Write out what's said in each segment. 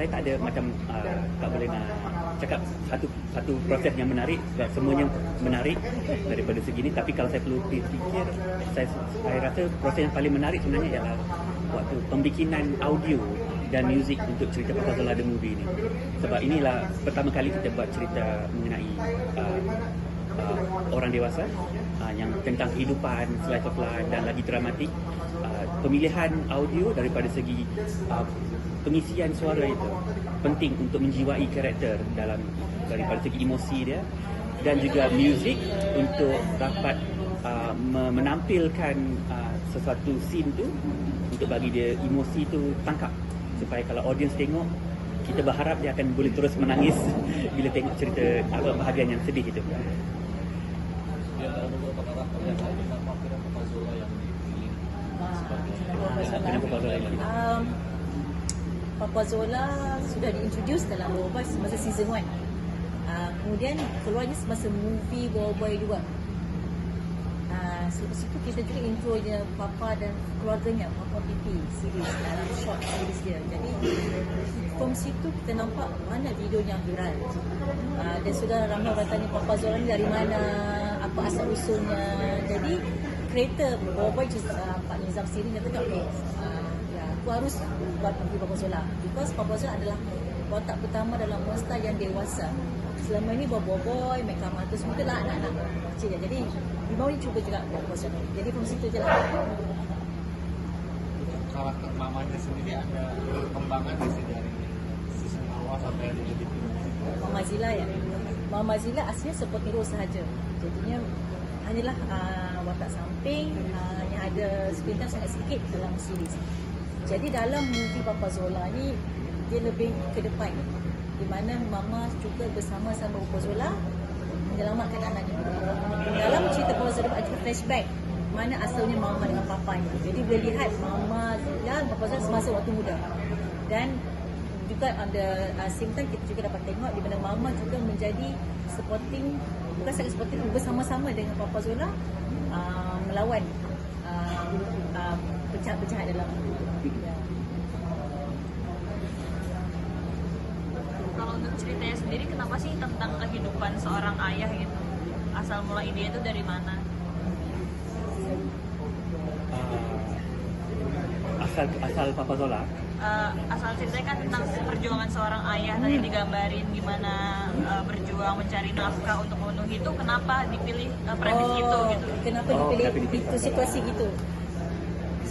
saya tak ada macam uh, tak boleh nak cakap satu satu proses yang menarik sebab semuanya menarik daripada segi ni. Tapi kalau saya perlu fikir saya saya rasa proses yang paling menarik sebenarnya ialah waktu pembikinan audio dan muzik untuk cerita Papa Zola The Movie ni. Sebab inilah pertama kali kita buat cerita mengenai uh, uh, orang dewasa uh, yang tentang kehidupan slice of life dan lagi dramatik. Uh, pemilihan audio daripada segi uh, pengisian suara itu penting untuk menjiwai karakter dalam daripada segi emosi dia. Dan juga muzik untuk dapat uh, menampilkan uh, sesuatu scene tu untuk bagi dia emosi tu tangkap. Supaya kalau audience tengok kita berharap dia akan boleh terus menangis bila tengok cerita apa bahagian yang sedih itu. Um, Papa Zola sudah diintroduce dalam Boy Boy semasa season 1. Uh, kemudian keluarnya semasa movie Boy Boy juga. Uh, selepas itu kita juga intro Papa dan keluarganya Papa Pipi series dalam short series dia. Jadi from situ kita nampak mana video yang viral. Uh, dan sudah ramai orang tanya Papa Zola ni dari mana, apa asal usulnya. Jadi creator Boy Boy uh, Pak Nizam Siri dia cakap okay, uh, ya, aku harus buat movie Papa Zola because Papa Zola adalah watak pertama dalam monster yang dewasa. Selama ini Bobo Boy, Meka Mata semua tu lah anak-anak. Kecil jadi di bawah ni cuba juga Papa Zola jadi from situ je lah. Karakter mamanya sendiri ada perkembangan sih dari season awal sampai ada di. Mama Zila ya. Mama Zila aslinya seperti Rose sahaja. Jadinya hanyalah uh, watak samping uh, yang ada screen time sangat sikit dalam series jadi dalam movie Papa Zola ni dia lebih ke depan. Di mana Mama juga bersama-sama Papa Zola menyelamatkan anaknya dalam cerita Papa Zola ada flashback mana asalnya Mama dengan Papanya jadi boleh lihat Mama dan Papa Zola semasa waktu muda. Dan juga the uh, same time kita juga dapat tengok di mana Mama juga menjadi supporting bukan sahaja supporting bersama-sama dengan Papa Zola uh, melawan uh, uh, penjahat-penjahat dalam. Kalau untuk ceritanya sendiri, kenapa sih tentang kehidupan seorang ayah gitu? Asal mula ide itu dari mana? Uh, asal asal Papa Zola Uh, asal ceritanya kan tentang perjuangan seorang ayah tadi digambarin gimana uh, berjuang mencari nafkah untuk memenuhi itu kenapa dipilih uh, premis itu gitu Kenapa Oh, dipilih kenapa dipilih? itu situasi gitu?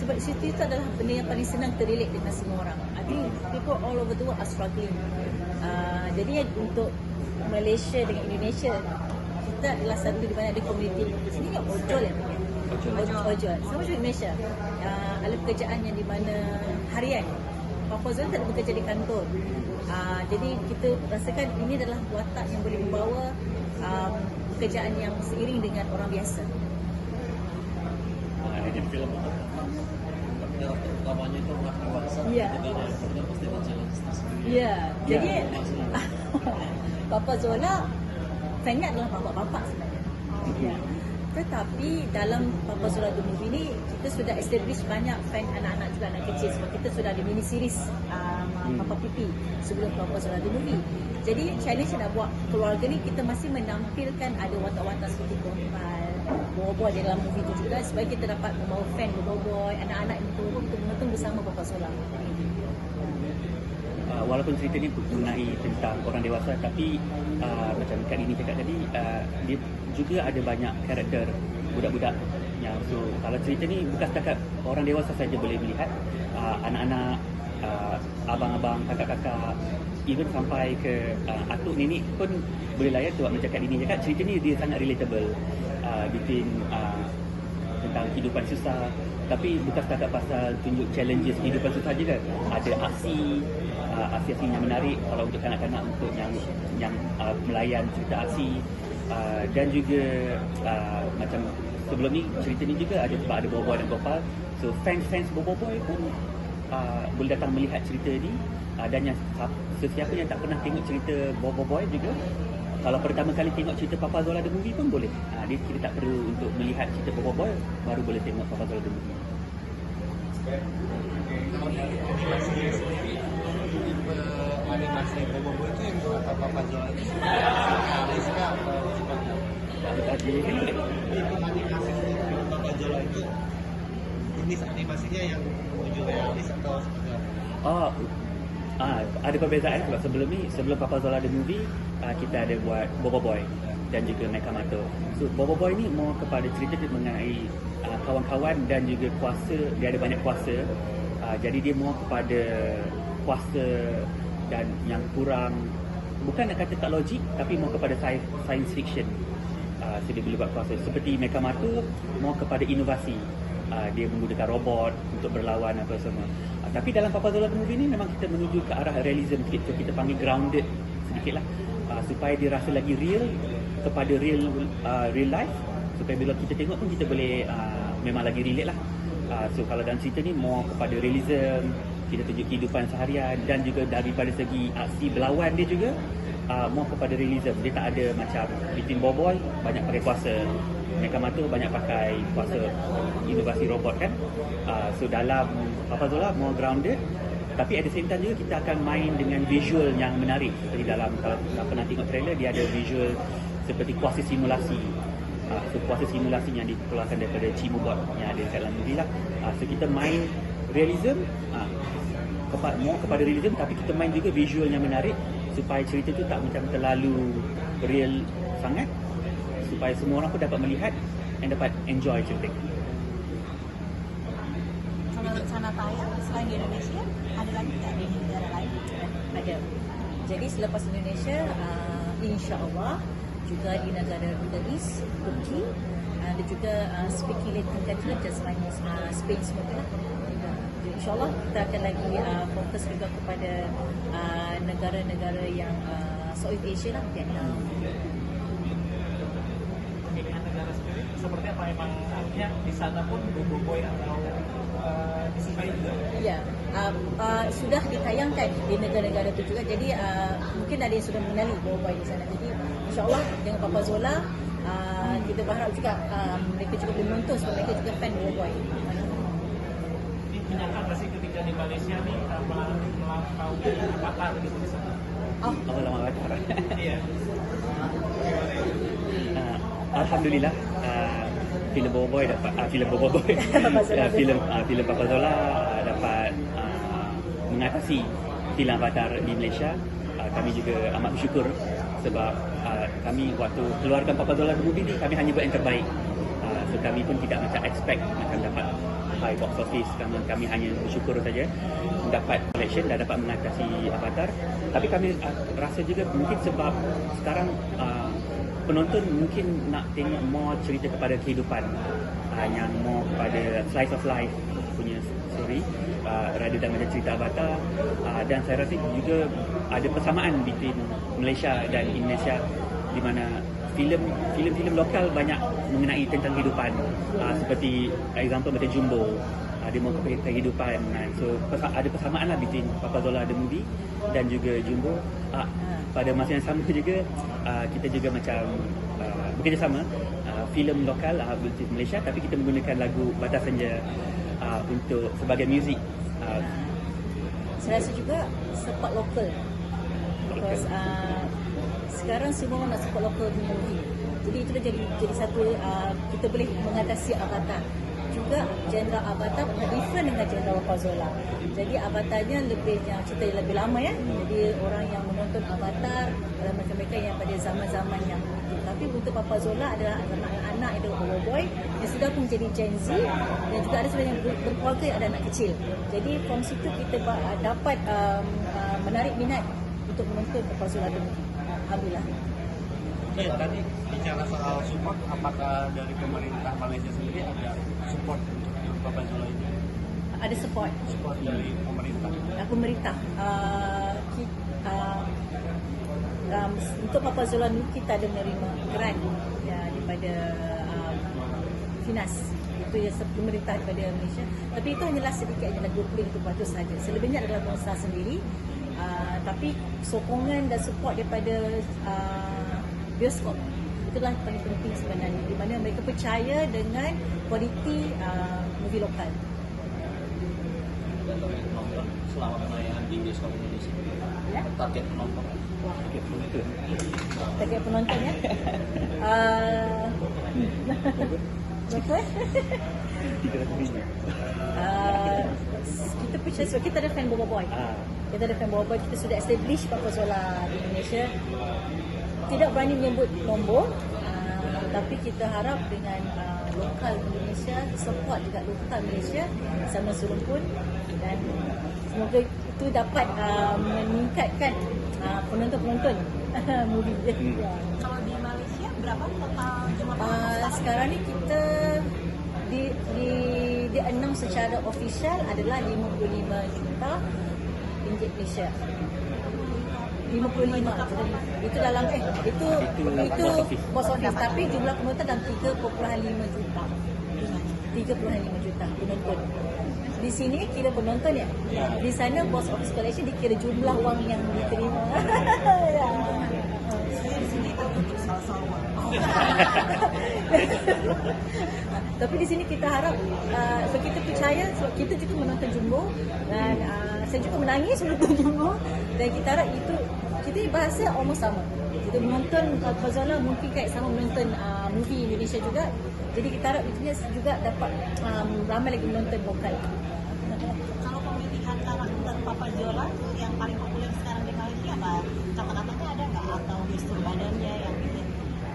Sebab itu adalah benda yang paling senang terrelate dengan semua orang. I think people all over the world are struggling. Uh, jadi untuk Malaysia dengan Indonesia, kita adalah satu di mana ada komuniti. Di sini kan ojol yang punya. Ojol. Sama juga di Malaysia. Uh, ada pekerjaan yang di mana harian. Papa Zul tak ada bekerja di kantor. Uh, jadi kita rasakan ini adalah watak yang boleh membawa um, pekerjaan yang seiring dengan orang biasa. Uh, Di film itu karakter utamanya itu orang dewasa. Iya. Jadi yang kemudian pasti ada challenge tersendiri. Ya, jadi. Papa Zola fannya adalah bapak-bapak sebenarnya. Ya. Tetapi dalam Papa Zola The Movie ni kita sudah establish banyak fan anak-anak juga anak kecil sebab kita sudah ada mini series um, Hmm. Papa Pipi sebelum Papa Zola The Movie. Jadi challenge yang nak buat keluarga ni kita masih menampilkan ada watak-watak seperti Gompal, Boboiboy di dalam movie tu juga supaya kita dapat membawa fan Boboiboy, anak-anak yang turun untuk menonton bersama Papa Zola. uh, walaupun cerita ni mengenai tentang orang dewasa tapi uh, macam Kak Dini cakap tadi uh, dia juga ada banyak karakter budak-budak yang so kalau cerita ni bukan setakat orang dewasa saja boleh melihat uh, anak-anak uh, abang-abang kakak-kakak. Even sampai ke uh, atuk nenek pun boleh layan sebab macam Kak Dini cakap cerita ni dia sangat relatable uh, between uh, tentang kehidupan susah. Tapi bukan setakat pasal tunjuk challenges kehidupan susah juga ada aksi uh, aksi-aksi yang menarik kalau untuk kanak-kanak untuk yang yang uh, melayan cerita aksi uh, dan juga uh, macam sebelum ni cerita ni juga ada sebab ada Bobo dan Gopal so fans-fans Bobo Boy pun uh, boleh datang melihat cerita ni uh, dan yang sesiapa yang tak pernah tengok cerita Bobo Boy juga kalau pertama kali tengok cerita Papa Zola The Movie pun boleh. Ha, dia kita tak perlu untuk melihat cerita Papa Boy baru boleh tengok Papa Zola The Movie. Papa Zola Zola itu jenis animasinya yang menuju realis atau seperti apa? Oh, ah, ada perbezaan sebab sebelum ni, sebelum Papa Zola the movie, ah, kita ada buat Bobo Boy dan juga Mekamato. So Bobo Boy ni more kepada cerita dia mengenai ah, kawan-kawan dan juga kuasa, dia ada banyak kuasa. Ah, jadi dia more kepada kuasa dan yang kurang bukan nak kata tak logik tapi more kepada science, science fiction. Uh, so dia boleh buat kuasa seperti Mekamato more kepada inovasi uh, dia menggunakan robot untuk berlawan apa semua. Uh, tapi dalam Papa Zola movie ni memang kita menuju ke arah realism sikit. So kita panggil grounded sedikit lah. Uh, supaya dia rasa lagi real kepada real uh, real life. Supaya bila kita tengok pun kita boleh uh, memang lagi relate lah. Uh, so kalau dalam cerita ni more kepada realism kita tunjuk kehidupan seharian dan juga daripada segi aksi berlawan dia juga uh, more kepada realism. Dia tak ada macam between Boboy banyak pakai kuasa Mekamato banyak pakai kuasa inovasi robot kan? Uh, so dalam Papa Zola more grounded. Tapi at the same time juga kita akan main dengan visual yang menarik. Seperti dalam kalau tak pernah tengok trailer dia ada visual seperti kuasa simulasi. Uh, so kuasa simulasi yang dikeluarkan daripada Chimobot yang ada dekat dalam movie lah. Uh, so kita main realism uh, kepada more kepada realism tapi kita main juga visual yang menarik supaya cerita tu tak macam terlalu real sangat supaya semua orang pun dapat melihat and dapat enjoy cerita. Kalau sana tayang selain di Indonesia, ada lagi tak di negara lain? ada. Jadi selepas Indonesia, uh, insya Allah juga di negara Middle East, Turki, uh, dan juga uh, speaking Latin country macam selain uh, Spain semua tu lah. Jadi, InsyaAllah kita akan lagi uh, fokus juga kepada uh, negara-negara yang uh, South Asia lah, Vietnam. pemilihan negara sendiri seperti apa artinya di sana pun Bobo Boy atau uh, disukai juga Ya, uh, uh, sudah ditayangkan di negara-negara itu juga. Jadi uh, mungkin ada yang sudah mengenali Bobai di sana. Jadi insyaAllah dengan Papa Zola, uh, kita berharap juga uh, mereka juga boleh menonton sebab mereka juga fan Bobai. ini menyangka sih ketika di Malaysia uh, melampaui avatar gitu misalnya Oh, Oh lama batar. iya Alhamdulillah filem Bobo Boy dapat uh, filem Bobo Boy uh, filem uh, filem Papa Zola uh, dapat uh, mengatasi filem Avatar di Malaysia. Uh, kami juga amat bersyukur sebab uh, kami waktu keluarkan Papa Zola the movie ni kami hanya buat yang terbaik. Uh, so kami pun tidak macam expect akan dapat high box office kami, kami hanya bersyukur saja dapat collection dan dapat mengatasi Avatar. Tapi kami uh, rasa juga mungkin sebab sekarang uh, penonton mungkin nak tengok more cerita kepada kehidupan uh, yang more kepada slice of life punya story uh, rather than macam cerita Avatar. Uh, dan saya rasa juga ada persamaan between Malaysia dan Indonesia di mana filem filem-filem lokal banyak mengenai tentang kehidupan. Uh, seperti example macam Jumbo dia mau kehidupan uh, so pesa- ada persamaan lah between Papa Zola the movie dan juga Jumbo. Uh, pada masa yang sama juga uh, kita juga macam uh, bekerjasama uh, filem lokal uh, Malaysia. Tapi kita menggunakan lagu Batas Senja uh, untuk sebagai muzik. Uh, saya rasa juga support lokal. Because uh, sekarang semua orang nak support lokal di movie. Jadi itu dah jadi jadi satu uh, kita boleh mengatasi Avatar. Juga genre Avatar different dengan genre Wapazola. Jadi Avatarnya lebih yang cerita yang lebih lama ya. Jadi orang yang menonton Avatar adalah mereka-mereka yang pada zaman-zaman yang itu. Tapi untuk Papazola adalah anak-anak yang ada boy yang sudah pun menjadi Gen Z dan juga ada ber- berkeluarga yang ada anak kecil. Jadi from situ kita dapat um, uh, menarik minat untuk menonton Papazola the movie. Alhamdulillah. Oke, tadi bicara soal support, apakah dari pemerintah Malaysia sendiri ada support untuk Bapak Zola ini? Ada support Support dari pemerintah. uh, pemerintah. Uh, kita, uh, um, untuk Papa Zola ni kita ada menerima grant ya, daripada um, Finas itu ya se- pemerintah daripada Malaysia tapi itu hanyalah sedikit hanyalah 20% saja selebihnya adalah pengusaha sendiri uh, tapi sokongan dan support daripada uh, bioskop itulah yang paling penting sebenarnya di mana mereka percaya dengan kualiti uh, movie lokal Dan merayakan Idul audiens kalau Indonesia? Ya. Target penonton. Betul. Target penonton ya. Uh, berapa? Ribu. Uh, kita percaya sebab kita ada fan Boba Boy. Ah, Kita ada fan Boba Boy, kita sudah establish Papa Zola di Indonesia. Tidak berani menyebut nombor, uh, tapi kita harap dengan uh, lokal Indonesia, support juga lokal Malaysia sama serumpun dan semoga itu dapat uh, meningkatkan uh, penonton-penonton movie. Hmm. Ya. Kalau di Malaysia berapa total jumlah Uh, sekarang ni kita di di di enam secara official adalah 55 juta ringgit Malaysia. 55 itu dalam eh itu Itu itu box office. tapi jumlah penonton dalam 3.5 juta. 3.5 juta penonton di sini kira penonton ya? Di sana box office collection dikira jumlah wang yang diterima. Ya. di sini Tapi di sini kita harap uh, kita percaya sebab kita juga menonton Jumbo dan uh, saya juga menangis menonton Jumbo. Dan kita harap itu kita bahasa almost sama. Kita menonton uh, Fazala mungkin kayak sama menonton uh, movie Indonesia juga. Jadi kita harap itu juga dapat um, ramai lagi menonton lokal. kalau pemilihan karakter Papa Jola yang paling populer sekarang di Malaysia apa kata-katanya ada nggak atau gestur badannya yang bikin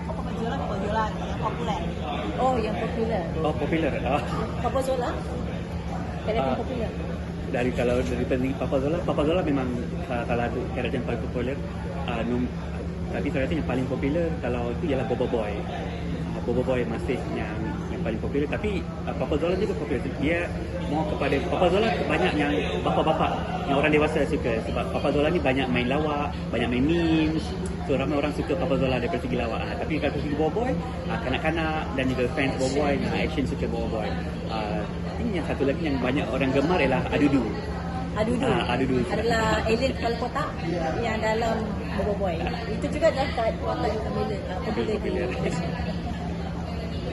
oh Papa Jola Papa Jola gitu yang populer Oh, yang popular. oh popular. Ah, Papa Zola. Karakter Ah. popular. Dari kalau dari pendiri Papa Zola, Papa Zola memang uh, salah satu karakter yang paling popular. Uh, num, tapi saya rasa yang paling popular kalau itu ialah Bobo Boy. Uh, Bobo Boy masih yang yang paling popular. Tapi uh, Papa Zola juga popular. Dia mau kepada Papa Zola banyak yang bapa-bapa yang orang dewasa suka sebab Papa Zola ni banyak main lawak, banyak main memes. So ramai orang suka Papa Zola daripada segi lawak. Uh, tapi kalau segi Bobo Boy, uh, kanak-kanak dan juga fans Bobo Boy, uh, action suka Bobo Boy. Yang satu lagi yang banyak orang gemar ialah Adudu. Adudu. Ah, Adudu. Adalah alien kepala kotak yang dalam Bobo Boy. Itu juga adalah popular, uh, popular di.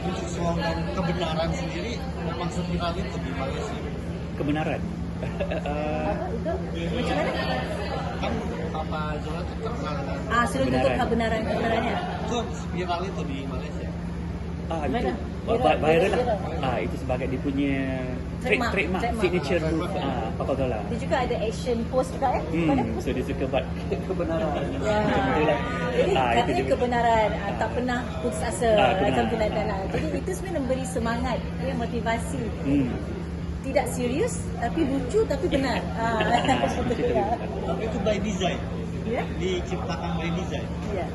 Untuk soal kebenaran sendiri memang seviral itu di Malaysia. Kebenaran. Uh, Apa itu? Macam mana? Kan Papa Zola itu terkenal Ah, sudah tutup Kebenaran. kebenaran kebenarannya. itu viral itu di Malaysia. Ah, itu Viral, viral lah. viral. Ah, itu sebagai dia punya trade, Trademark, trademark, trademark. signature move ah, Papa Zola. Dia juga ada action post juga eh. Hmm, so dia suka buat kebenaran. Ya. Macam tu lah. Jadi Ah, itu katanya dia. kebenaran ah, tak pernah putus asa Ah, something like that lah. Jadi itu sebenarnya memberi semangat, dia motivasi. Hmm. Tidak serius tapi lucu tapi benar. Ah, macam tu. ya. Tapi itu by design, Ya. diciptakan by design. Ya.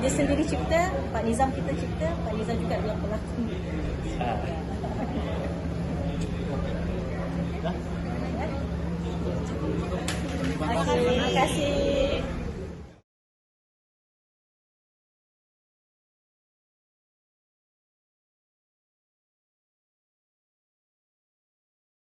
Dia sendiri cipta, Pak Nizam kita cipta, Pak Nizam juga adalah pelakon. Ah. Terima kasih. Terima kasih.